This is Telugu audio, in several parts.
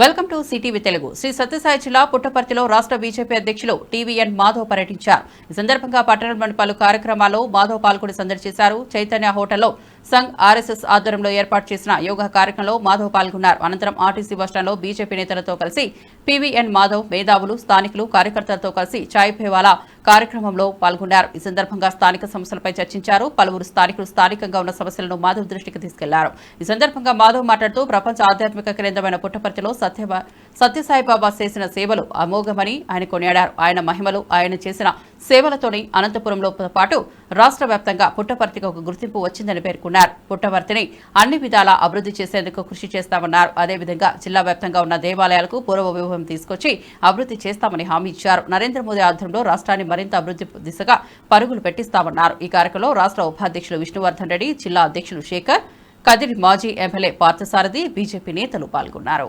Welcome to CTV Telugu. Sri Sathya Sai పుట్టపర్తిలో రాష్ట్ర బీజేపీ అధ్యక్షులు టీవీఎన్ మాధవ్ పర్యటించారు. ఈ సందర్భంగా పట్టణంలోని పలు కార్యక్రమాల్లో మాధవ్ పాల్గొని సందర్శించారు. చైతన్య హోటల్లో సంఘ్ ఆర్ఎస్ఎస్ ఆధ్వర్యంలో ఏర్పాటు చేసిన యోగా కార్యక్రమంలో మాధవ్ పాల్గొన్నారు. అనంతరం ఆర్టీసీ బస్టాండ్లో బీజేపీ నేతలతో కలిసి పీవీఎన్ మాధవ్ మేధావులు స్థానికులు కార్యకర్తలతో కలిసి చాయ్ పేవాలా కార్యక్రమంలో పాల్గొన్నారు. ఈ సందర్భంగా స్థానిక సమస్యలపై చర్చించారు. పలువురు స్థానికులు స్థానికంగా ఉన్న సమస్యలను మాధవ్ దృష్టికి తీసుకెళ్ళారు. ఈ సందర్భంగా మాధవ్ మాట్లాడుతూ ప్రపంచ ఆధ్యాత్మిక కేంద్రమైన పుట్టపర్తిలో సత్య సత్యసాయిబాబా చేసిన సేవలు అమోఘమని ఆయన కొనియాడారు. ఆయన మహిమలు ఆయన చేసిన సేవలతోనే అనంతపురంలో పాటు రాష్ట్ర వ్యాప్తంగా పుట్టపర్తికి ఒక గుర్తింపు వచ్చిందని పేర్కొన్నారు. పుట్టపర్తిని అన్ని విధాలా అభివృద్ధి చేసేందుకు కృషి చేస్తామన్నారు. అదేవిధంగా జిల్లా వ్యాప్తంగా ఉన్న దేవాలయాలకు పూర్వ విభవం తీసుకొచ్చి అభివృద్ధి చేస్తామని హామీ ఇచ్చారు. నరేంద్ర మోదీ ఆధ్వర్యంలో రాష్ట్రాన్ని మరింత అభివృద్ధి దిశగా పరుగులు పెట్టిస్తామన్నారు. ఈ కార్యక్రమంలో రాష్ట్ర ఉపాధ్యక్షులు విష్ణువర్ధన్ రెడ్డి జిల్లా అధ్యక్షులు శేఖర్ కదిరి మాజీ ఎమ్మెల్యే పార్థసారథి బీజేపీ నేతలు పాల్గొన్నారు.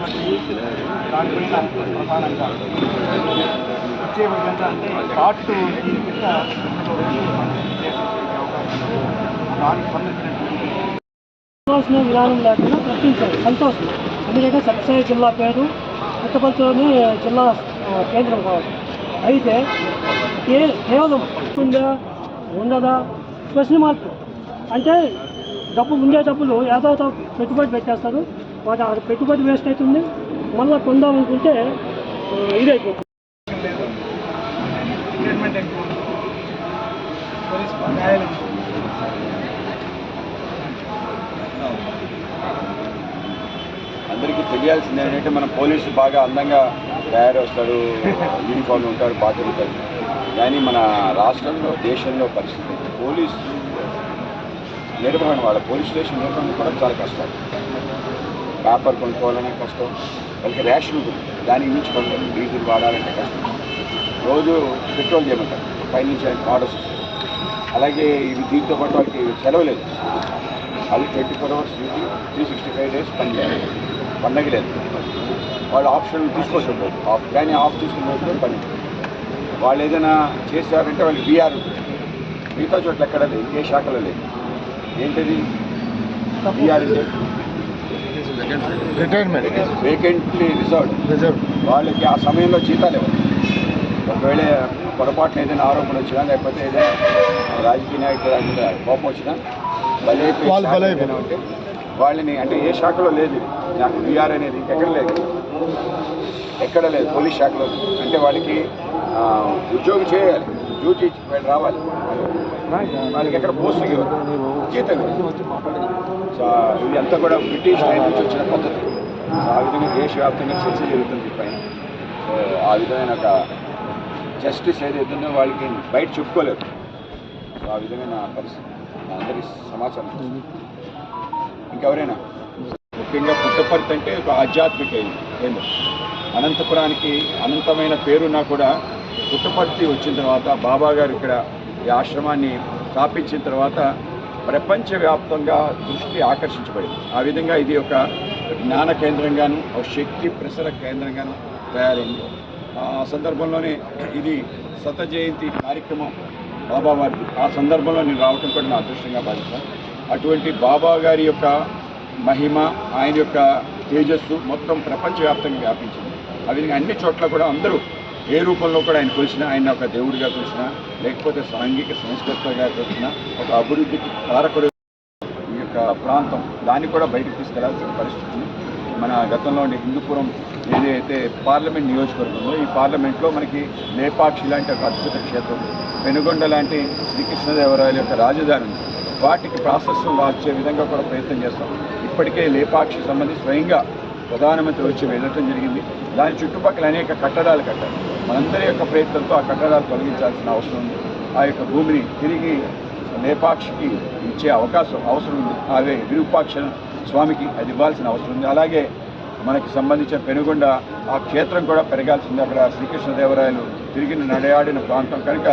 సెంట్రల్ దానిపైన ప్రధానంగా వచ్చే విధంగా అంటే పార్ట్ దీని కింద దానికి సంబంధించినటువంటి సంతోషణ విధానం లేకుండా ప్రశ్నించారు సంతోషం ఎందుకంటే సత్యసాయి జిల్లా పేరు పుట్టపర్తిలోని జిల్లా కేంద్రం కావాలి అయితే ఏ కేవలం ఉందా ఉండదా ప్రశ్న మార్పు అంటే డబ్బు ఉండే డబ్బులు ఏదో పెట్టుబడి పెట్టేస్తారు. వాటి పెట్టుబడి వేస్ట్ అవుతుంది. మళ్ళీ కొందాం అనుకుంటే ఆ, ఇదైపోతుంది. అందరికీ తెలియాల్సింది ఏంటంటే మన పోలీసు బాగా అందంగా తయారవుతాడు యూనిఫామ్ ఉంటాడు బాధ్యత ఉంటాడు కానీ మన రాష్ట్రంలో దేశంలో పరిస్థితి పోలీస్ నిర్వహణ వాళ్ళ పోలీస్ స్టేషన్ నిర్వహణ కూడా చాలా కష్టం. పేపర్ కొనుక్కోవాలనే కష్టం వాళ్ళకి రేషన్ ఉంటుంది దానికి మించి డీజిల్ వాడాలంటే కష్టం. రోజు పెట్రోల్ చేయమంటారు. పైనుంచి ఆయనకు ఆర్డర్స్ అలాగే ఇది దీంతో పాటు వాళ్ళకి సెలవు లేదు. అది twenty four hours duty three sixty five days పని చేయాలి. పండగ లేదు. వాళ్ళు ఆప్షన్ తీసుకోవచ్చు. ఉండదు ఆఫ్ కానీ ఆఫ్ తీసుకున్నప్పుడు పని. వాళ్ళు ఏదైనా చేశారంటే వాళ్ళు బీఆర్ మిగతా చోట్ల ఎక్కడ లేదు. ఏ శాఖలో లేదు. ఏంటది? బీఆర్ రిటైర్మెంట్ వేకెంట్లీ రిజర్వ్డ్ రిజర్వ్ వాళ్ళకి ఆ సమయంలో జీతాలు ఇవ్వాలి ఒకవేళ పొరపాటున ఏదైనా ఆరోపణ వచ్చినా లేకపోతే ఏదైనా రాజకీయ నాయకుల మీద కోపం వచ్చినా బలైపోయి వాళ్ళు శాఖ బలైపోయి. ఏదైనా ఉంటే వాళ్ళని అంటే ఏ శాఖలో లేదు. నాకు బీఆర్ అనేది ఎక్కడ లేదు. ఎక్కడ లేదు. పోలీస్ శాఖలో అంటే వాళ్ళకి ఉద్యోగం చేయాలి. డ్యూటీ వాళ్ళు రావాలి. వాళ్ళకి ఎక్కడ పోస్టింగ్ ఇవ్వరు. జీతం సో ఇది అంతా కూడా బ్రిటిష్ టైం నుంచి వచ్చిన పద్ధతి. సో ఆ విధంగా దేశవ్యాప్తంగా చర్చ జరుగుతుంది పైన. సో ఆ విధమైన ఒక జస్టిస్ ఏదైతే ఉందో వాళ్ళకి బయట చెప్పుకోలేదు సో ఆ విధమైన పరిస్థితి. అందరి సమాచారం. ఇంకెవరైనా? ముఖ్యంగా పుట్టపర్తి అంటే ఒక ఆధ్యాత్మిక కేంద్రం. అనంతపురానికి అనంతమైన పేరున్నా కూడా పుట్టపర్తి వచ్చిన తర్వాత బాబా గారు ఇక్కడ ఈ ఆశ్రమాన్ని స్థాపించిన తర్వాత ప్రపంచవ్యాప్తంగా దృష్టి ఆకర్షించబడింది. ఆ విధంగా ఇది ఒక జ్ఞాన కేంద్రంగాను ఒక శక్తి ప్రసర కేంద్రంగాను తయారైంది. ఆ సందర్భంలోనే ఇది శత జయంతి కార్యక్రమం బాబావారి ఆ సందర్భంలో నేను రావటం కూడా నా అదృష్టంగా భావిస్తాను. అటువంటి బాబా గారి యొక్క మహిమ ఆయన యొక్క తేజస్సు మొత్తం ప్రపంచవ్యాప్తంగా వ్యాపించింది. ఆ విధంగా అన్ని చోట్ల కూడా అందరూ ఏ రూపంలో కూడా ఆయన కొలిసినా ఆయన ఒక దేవుడిగా కొలిసినా లేకపోతే సాంఘిక సంస్కర్తగా కొలిసినా ఒక అభివృద్ధికి కారకుడు ఈ యొక్క ప్రాంతం దాన్ని కూడా బయటకు తీసుకెళ్ళాల్సిన పరిస్థితి. మన గతంలో ఉండే హిందూపురం ఏదైతే పార్లమెంట్ నియోజకవర్గంలో ఈ పార్లమెంట్లో మనకి లేపాక్షి లాంటి ఒక అద్భుత క్షేత్రం పెనుగొండ లాంటి శ్రీకృష్ణదేవరాయల యొక్క రాజధాని ఉంది వాటికి ప్రాశస్యం వచ్చే విధంగా కూడా ప్రయత్నం చేస్తాం. ఇప్పటికే లేపాక్షి సంబంధించి స్వయంగా ప్రధానమంత్రి వచ్చి వెళ్ళటం జరిగింది. దాని చుట్టుపక్కల అనేక కట్టడాలు కట్టారు. మనందరి యొక్క ప్రయత్నంతో ఆ కట్టడాలు తొలగించాల్సిన అవసరం ఉంది. ఆ యొక్క భూమిని తిరిగి నేపాక్షికి ఇచ్చే అవకాశం అవసరం ఉంది. అవే విరూపాక్ష స్వామికి అది ఇవ్వాల్సిన అవసరం ఉంది. అలాగే మనకి సంబంధించిన పెనుగొండ ఆ క్షేత్రం కూడా పెరగాల్సింది. అక్కడ శ్రీకృష్ణదేవరాయలు తిరిగి నడయాడిన ప్రాంతం. కనుక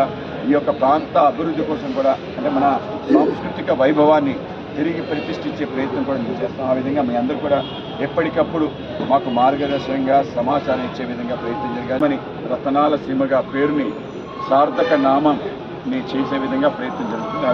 ఈ యొక్క ప్రాంత అభివృద్ధి కోసం కూడా అంటే మన సాంస్కృతిక వైభవాన్ని తిరిగి ప్రతిష్ఠించే ప్రయత్నం కూడా మేము చేస్తాం. ఆ విధంగా మీ అందరూ కూడా ఎప్పటికప్పుడు మాకు మార్గదర్శనంగా సమాచారం ఇచ్చే విధంగా ప్రయత్నం జరగాలని రతనాల సీమగా పేరుని సార్థక నామం చేసే విధంగా ప్రయత్నం జరుగుతుంది.